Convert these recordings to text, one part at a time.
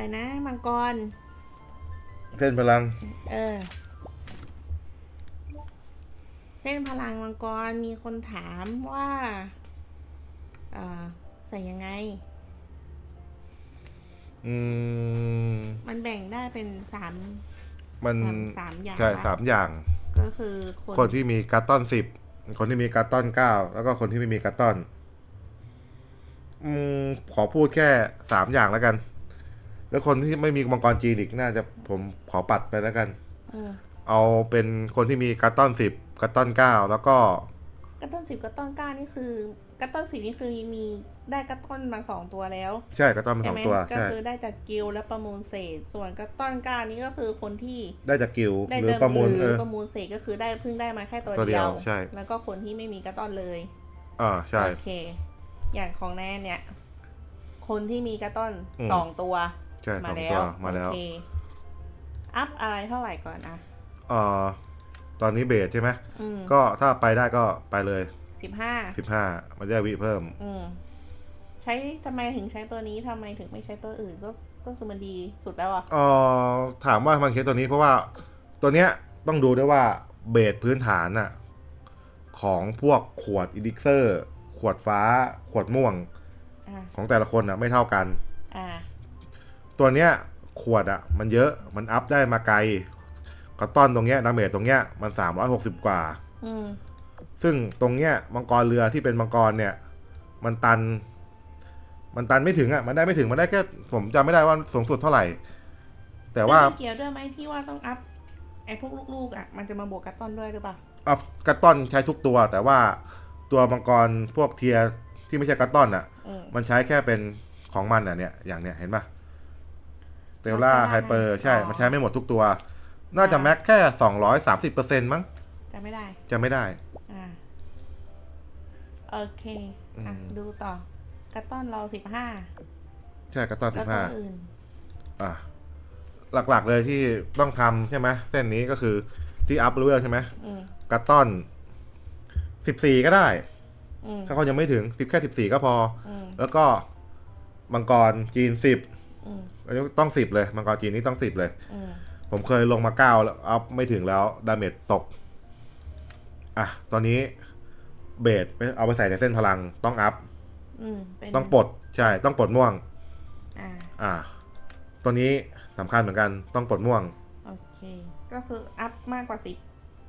อะไรนะ มังกร เส้นพลัง เออ เส้นพลังมังกรมีคนถามว่าเออใส่ยังไง อืม มันแบ่งได้เป็นสามมันสามสามอย่างใช่สามอย่าง ก็คือคนคนที่มีการ์ตอนสิบคนที่มีการ์ตอนเก้าแล้วก็คนที่ไม่มีการ์ตอน อืมขอพูดแค่สามอย่างแล้วกัน แล้วคนที่ไม่มีมังกรจีนอีกน่าจะผมขอปัดไปแล้วกัน เออเอาเป็นคนที่มีการ์ตอนสิบการ์ตอนเก้าแล้วก็กระต้นสิบกระต้นเก้านี่คือกระต้นสิบนี่คือมีได้กระต้นมาสองตัวแล้ว ใช่การ์ตอนเป็นใช่สอไหมงตัวก็ใช่คือได้จากกิลด์และประมูลเศษ ส่วนกระต้นเก้านี่ก็คือคนที่ได้จากกิลด์ได้หรือเดิมประมูลหเอรืออ ประมูลเศษก็คือได้เพิ่งได้มาแค่ตัวตัวเดีเดียยวว ใช่ แล้วก็คนที่ไม่มีกระต้อนเลย อ่าใช่ โอเค อย่างของแนนเนี่ย คนที่มีกระต้อนอืม สองตัว ใช่สมาองแล้ตัววมาแล้ว โอเคอัพอะไรเท่าไหร่ก่อนนะเอ่อ ตอนนี้เบสใช่ไหม อืมก็ถ้าไปได้ก็ไปเลยสิบห้าสิบห้ามันจะได้วิเพิ่ม อืมใช้ทำไมถึงใช้ตัวนี้ทำไมถึงไม่ใช้ตัวอื่นก็ก็คือมันดีสุดแล้วอะเอ่อ ถามว่ามันเคสตัวนี้เพราะว่าตัวเนี้ยต้องดูด้วยว่าเบสพื้นฐานน่ะของพวกขวดอิดิกเซอร์ ขวดฟ้า ขวดม่วงอ่าของแต่ละคนน่ะไม่เท่ากัน อ่า ตัวเนี้ยขวดอะมันเยอะมันอัพได้มาไกลกระต้อนตรงเนี้ยดาเมจตรงเนี้ยมันสามร้อยหกสิบกว่าอืมซึ่งตรงเนี้ยมังกรเรือที่เป็นมังกรเนี่ย มันตัน มันตันไม่ถึงอะมันได้ไม่ถึงมันได้แค่ผมจำไม่ได้ว่าสูงสุดเท่าไหร่ แต่ว่าเกี่ยวด้วยไหมที่ว่าต้องอัพไอ้พวกลูกๆอะมันจะมาบวกกระต้อนด้วยหรือเปล่าอัพกระต้อนใช้ทุกตัว แต่ว่าตัวมังกรพวกเทียร์ที่ไม่ใช่กระต้อนอะอืมมันใช้แค่เป็นของมันอะเนี่ยอย่างเนี้ยเห็นปะ เตลล่า Stellar ไฮเปอร์ Hyper ใช่อ๋อมันใช้ไม่หมดทุกตัว น่าจะอ่าแม็กแค่สองร้อยสามสิบเปอร์เซ็นต์มั้งจะไม่ได้ จะไม่ได้อ่าโอเคอะอืมดูต่อกระต้อนเราสิบห้าใช่กระต้อนสิแล้วบตัห้าวอื่นอะหลักๆเลยที่ต้องทำใช่ไหมเส้นนี้ก็คือที่อัพเลเวลใช่ไหมอืมกระต้อนสิบสี่ก็ได้อืมถ้าเขายังไม่ถึงสิบแค่สิบสี่ก็พออืมแล้วก็มังกรจีนสิบ อืมอันนี้ต้องสิบเลย มังกรจีนนี่ต้องสิบเลยอืมผมเคยลงมาเก้าแล้วอัพไม่ถึงแล้ว ดาเมจตก อะ ตอนนี้เบสเอาไปใส่ในเส้นพลังต้องอัพอืมเป็นต้องปลด ใช่ ต้องปลดม่วง อ่าอะตัวนี้สำคัญเหมือนกันต้องปลดม่วง โอเค ก็คืออัพมากกว่าสิบ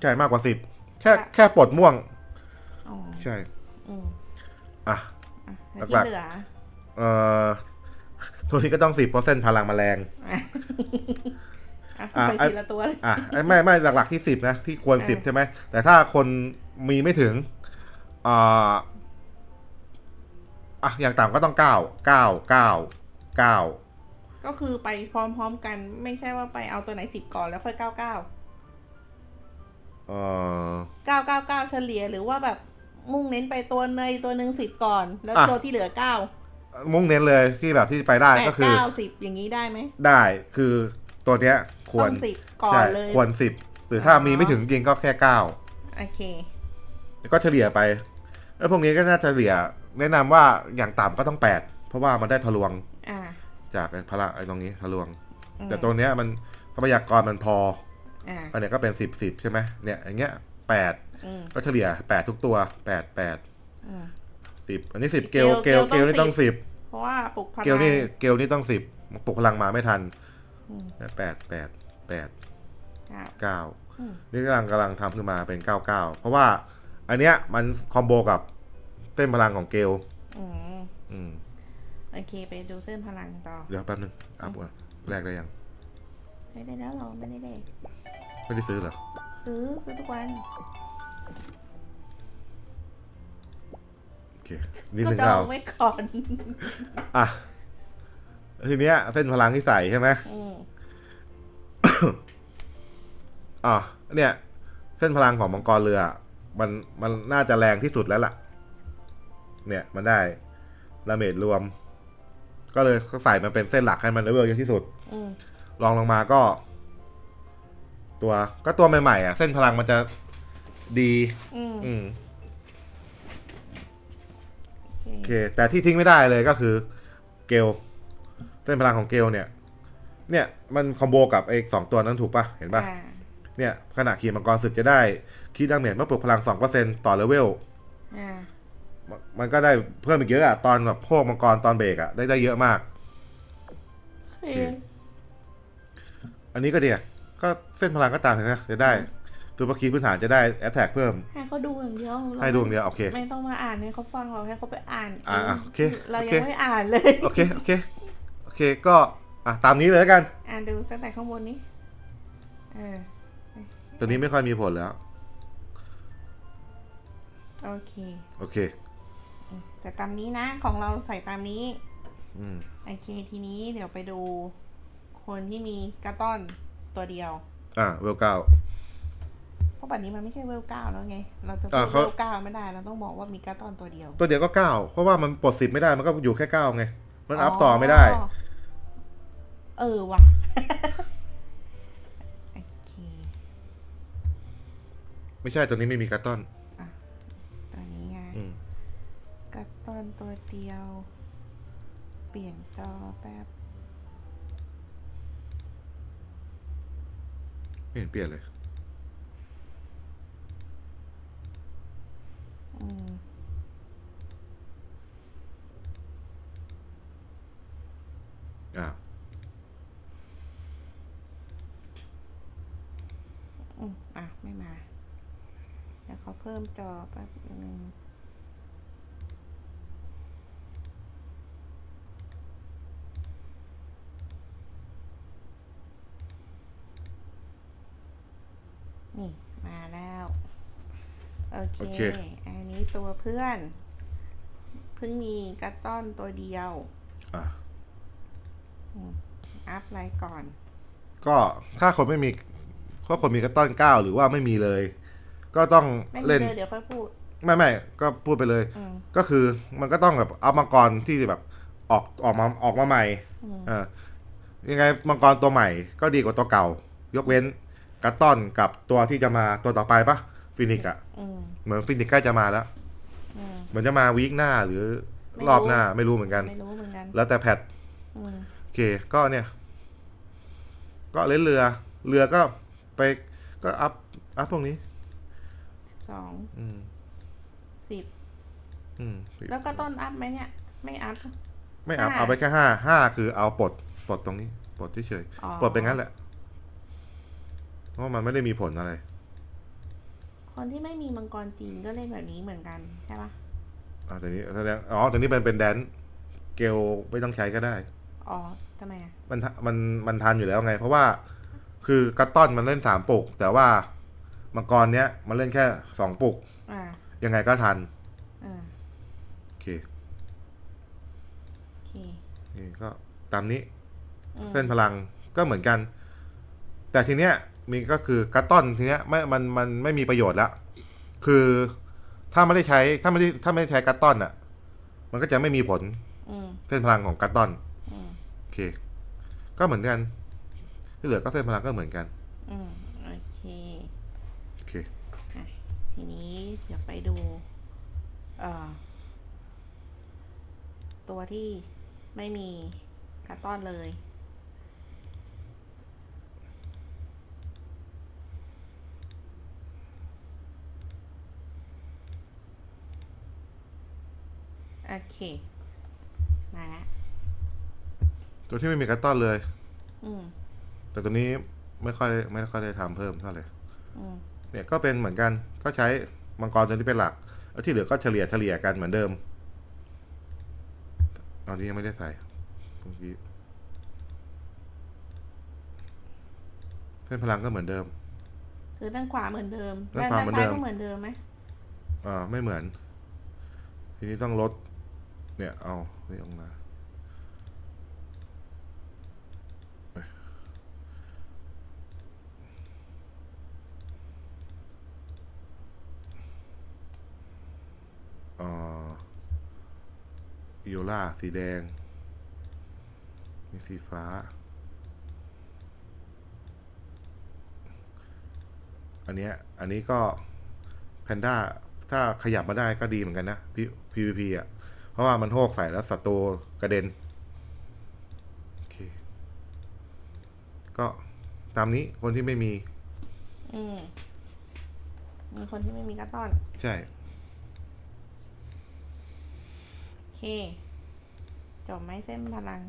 ใช่มากกว่าสิบแค่ค่ะแค่ปลดม่วงอ๋อใช่อืมอะอะแล้วหลัที่กๆเหลือเอ่อ ตัวนี้ก็ต้องสิบเพราะเส้นพลังแมลง อะอะอะไปไอ้ทีละตัวเลยอะไอ้ไม่ไม่หลักๆที่สิบนะ ที่ควรอ่าสิบใช่ไหม แต่ถ้าคนมีไม่ถึงอ่าอะอย่างต่ำก็ต้องเก้าเก้าเก้าเก้าก็คือไปพร้อมๆกัน ไม่ใช่ว่าไปเอาตัวไหนสิบก่อนแล้วค่อยเก้าเก้าเอ่อเก้าเก้าเก้าเฉลี่ยหรือว่าแบบมุ่งเน้นไปตัวเนยตัวหนึ่งสิบก่อน แล้วอะตัวที่เหลือเก้า มุ่งเน้นเลยที่แบบที่ไปได้แปดก็คือ เก้าสิบอย่างนี้ได้ไหมได้คือตัวเนี้ยควต้รองสิบก่อใช่นเลย ควรสิบหรือถ้าอ๋อ มีไม่ถึงจริงก็แค่เก้าโอเค ก็เฉลี่ยไปแล้วพวกนี้ก็น่าจะเฉลี่ย แนะนำว่าอย่างต่ำก็ต้องแปดเพราะว่ามันได้ทะลวงอ่าจากไอ้พละไอ้ตรงนี้ทะลวง อืมแต่ตัวเนี้ยมันทรัพยากรมันพออ่าอันเนี้ยก็เป็นสิบสิบใช่ไหมเนี่ยอย่างเงี้ยแปดอืมก็เฉลี่ยแปดทุกตัวแปดแปดอืม สิบอันนี้สิบเกเกลลเกลเกเกลลนี่ต้ต้อองงสิสิบบเพราะว่าปลุกพลังเกลนี่เกลนี่ต้องสิบปลุกพลังมาไม่ทันอืมแปดแปดแปดอ่าเก้าอืมนี่กำลังกำลังทำขึ้นมาเป็นเก้าเก้าเพราะว่า อันเนี้ยมันคอมโบกับเส้นพลังของเกลอืมอืมโอเคไปดูเส้นพลังต่อ เดี๋ยวแป๊บนึงอัพก่อนแรกได้ยังไม่ได้แล้วหรอไม่ได้เด็กไม่ได้ซื้อเหรอ ซื้อซื้อทุกวันโอ เคนิดก็นึงดอเอางไว้ก่อนอะทีเนี้ย เส้นพลังที่ใส่ใช่ไหมอืมอะเนี่ย เส้นพลังของมังกรเรือ มันมันน่าจะแรงที่สุดแล้วล่ะ เนี่ยมันได้ดาเมจรวม ก็เลยใส่มันเป็นเส้นหลักให้มันเลเวลเยอะที่สุด อืมลองลงมาก็ ตัวก็ตัวใหม่ๆอะ เส้นพลังมันจะดี อืมอืม เค แต่ที่ทิ้งไม่ได้เลยก็คือเกลเส้นพลังของเกลเนี่ย เนี่ยมันคอมโบกับไอ้สองตัวนั้นถูกปะเห็นปะอ่าเนี่ยขณะขี่มังกรศึกจะได้คีดดาเมจเมื่อปลุกพลังสองเปอร์เซ็นต่อเลเวลอ่ามันมันก็ได้เพิ่มอีกเยอะอะตอนแบบพวกมังกรตอนเบรกอะได้ได้เยอะมากโอเคอันนี้ก็ดีอะก็เส้นพลังก็ตามนะจะได้ ตัวประคีพื้นฐานจะได้แอตแทกเพิ่ม ให้เขาดูอย่างเดียวเราให้ดูอย่างเดียวโอเค ไม่ต้องมาอ่านให้เขาฟังเราให้เขาไปอ่านอ่าเงโอเคเราโอยัเคงไม่อ่านเลยโอเคโอเคโอเคก็อะตามนี้เลยแล้วกัน อ่านดูตั้งแต่ข้างบนนี้เออตัวนี้ไม่ค่อยมีผลแล้ว โอเค โอเคแต่ตามนี้นะของเราใส่ตามนี้อืมโอเคทีนี้เดี๋ยวไปดู คนที่มีกระต้อนตัวเดียว อะเวลเก้าเพ ราะบัดนี้มันไม่ใช่เวลเก้าแล้วไง เราจะพูอ่าดเขาเวลเก้าไม่ได้เราต้องบอกว่ามีกระต้อนตัวเดียว ตัวเดียวก็เก้าเพราะว่ามันปลดสิบไม่ได้มันก็อยู่แค่เก้าไง มันอัพต่อไม่ได้ เออว่ะโอเคไม่ใช่ตัวนี้ไม่มีการ์ตอนตัวนี้ไงอืมกระต้อนตัวเดียว เปลี่ยนจอแป๊บไม่เห็นเปลี่ยนเลย อืมอะอืมอะ ไม่มาเดี๋ยวเขาเพิ่มจอแป๊บนึงนี่ มาแล้ว โอเคโอเคอั นนี้ตัวเพื่อน เพิ่งมีกระต้อนตัวเดียวอะอัพไลน์ก่อน ก็ถ้าคนไม่มีถ้าคนมีการ์ตอนเก้าหรือว่าไม่มีเลย ก็ต้องไม่มีเล่น เลยเดี๋ยวค่อยพูด ไม่ไม่ก็พูดไปเลย อืม ก็คือมันก็ต้องแบบเอามังกรที่แบบออกออกมาออกมาใหม่อืม เออยังไงมังกรตัวใหม่ก็ดีกว่าตัวเก่า ยกเว้นกัตตอนกับตัวที่จะมาตัวต่อไปปะ ฟินิกอะอืมเหมือนฟินิกใกล้จะมาแล้วอืม เหมือนจะมาวีคหน้าหรือไม่รู้ รอบหน้าไม่รู้เหมือนกัน ไม่รู้เหมือนกันแล้วแต่แพท อืมโอเค ก็เนี่ย ก็เล่นเรือ เรือก็ไปก็อัพ อัพพวกนี้ สิบสองอืม สิบอืมแล้วก็ต้นอัพไหมเนี่ย ไม่อัพ ไม่อัพ ห้า เอาไปแค่ห้า ห้าคือเอาปลด ปลดตรงนี้ ปลดเฉยอ๋อๆปลดไปงั้นแหละ เพราะมันไม่ได้มีผลอะไร คนที่ไม่มีมังกรจีนก็เล่นแบบนี้เหมือนกันใช่ปะอ่าแต่นี้แสดงอ๋อแต่นี้เป็นเป็นแดนเกลไม่ต้องใช้ก็ได้ อ๋อทำไมอะมันทะมันมันทันอยู่แล้วไง เพราะว่า คือกัตตอนมันเล่นสามปุก แต่ว่ามังกรเนี้ยมันเล่นแค่สองปุก อ่ายังไงก็ทันอ่าโอเคโอเคนี่ก็ตามนี้ อืมเส้นพลังก็เหมือนกัน แต่ทีเนี้ย มีก็คือกัตตอนทีเนี้ยไม่มันมันไม่มีประโยชน์ละคือถ้าไม่ได้ใช้ถ้าไม่ได้ถ้าไม่ได้ใช้กัตตอนอะ มันก็จะไม่มีผลอืมเส้นพลังของกัตตอนอืมโอเค ก็เหมือนกันที่เหลือก็เส้นพลังก็เหมือนกันอืมโอเคโอเคทีนี้เดี๋ยวไปดูเอ่อตัวที่ไม่มีกระต้อนเลย โอเค มาแล้วตัวที่ไม่มีกัตตอนเลย อืม แต่ตัวนี้ไม่ค่อยไม่ค่อยได้ทำเพิ่มเท่าไหร่อืม เนี่ยก็เป็นเหมือนกันก็ใช้มังกรตัวนี้เป็นหลักแล้วที่เหลือก็เฉลี่ยเฉลี่ยกันเหมือนเดิมเอาที่ยังไม่ได้ใส่เมื่อกี้เส้นพลังก็เหมือนเดิม คือด้านขวาเหมือนเดิมด้านขวาเหมือนเดิซ้ายมก็เหมือนเดิมไหมอ่าไม่เหมือน ทีนี้ต้องลด เนี่ย เอานี่ออกมาเอ้ยอ่าอิโอล่า สีแดงนี่สีฟ้า อันเนี้ย อันนี้ก็ แพนด้า ถ้าขยับมาได้ก็ดีเหมือนกันนะ P- PVP อะ เพราะว่ามันโหกใส่แล้วศัตรูกระเด็นโอเคก็ตามนี้คนที่ไม่มี อืมมีคนที่ไม่มีกัตตอน ใช่ โอเค จบไหมเส้นพลัง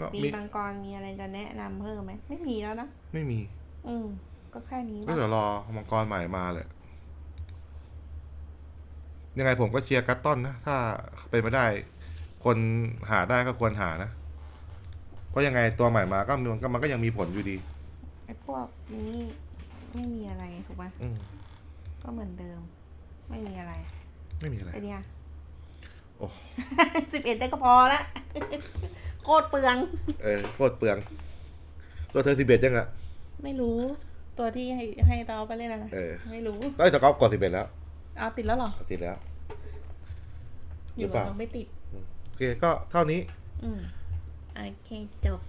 ก็ปีมีมังกรมีอะไรจะแนะนำเพิ่มไหม ไม่มีแล้วนะ ไม่มี อืม ก็แค่นี้ก็วะเดี๋ยวรอมังกรใหม่มาเลย ยังไงผมก็เชียร์กัตตอนนะ ถ้าเป็นไม่ได้ คนหาได้ก็ควรหานะ เพราะยังไงตัวใหม่มาก็มันก็มันก็ยังมีผลอยู่ดี ไอ้พวกนี้ไม่มีอะไรถูกปะอืมก็เหมือนเดิม ไม่มีอะไรไม่มีอะไร ไอเดียโอ้ สิบเอ็ด ได้ก็พอละโคตรเปลือง เออโคตรเปลือง ตัวเธอสิบเอ็ดยังอะ ไม่รู้ ตัวที่ให้ให้ตาเอาไปเล่นอะไรเออ ไม่รู้ต้อยตะกอบกดสิบเอ็ดแล้ว เอาติดแล้วเหรอติดแล้วอยู่หรือเปกับล่าเราไม่ติด โอเคก็เท่านี้ อืมโอเคจบ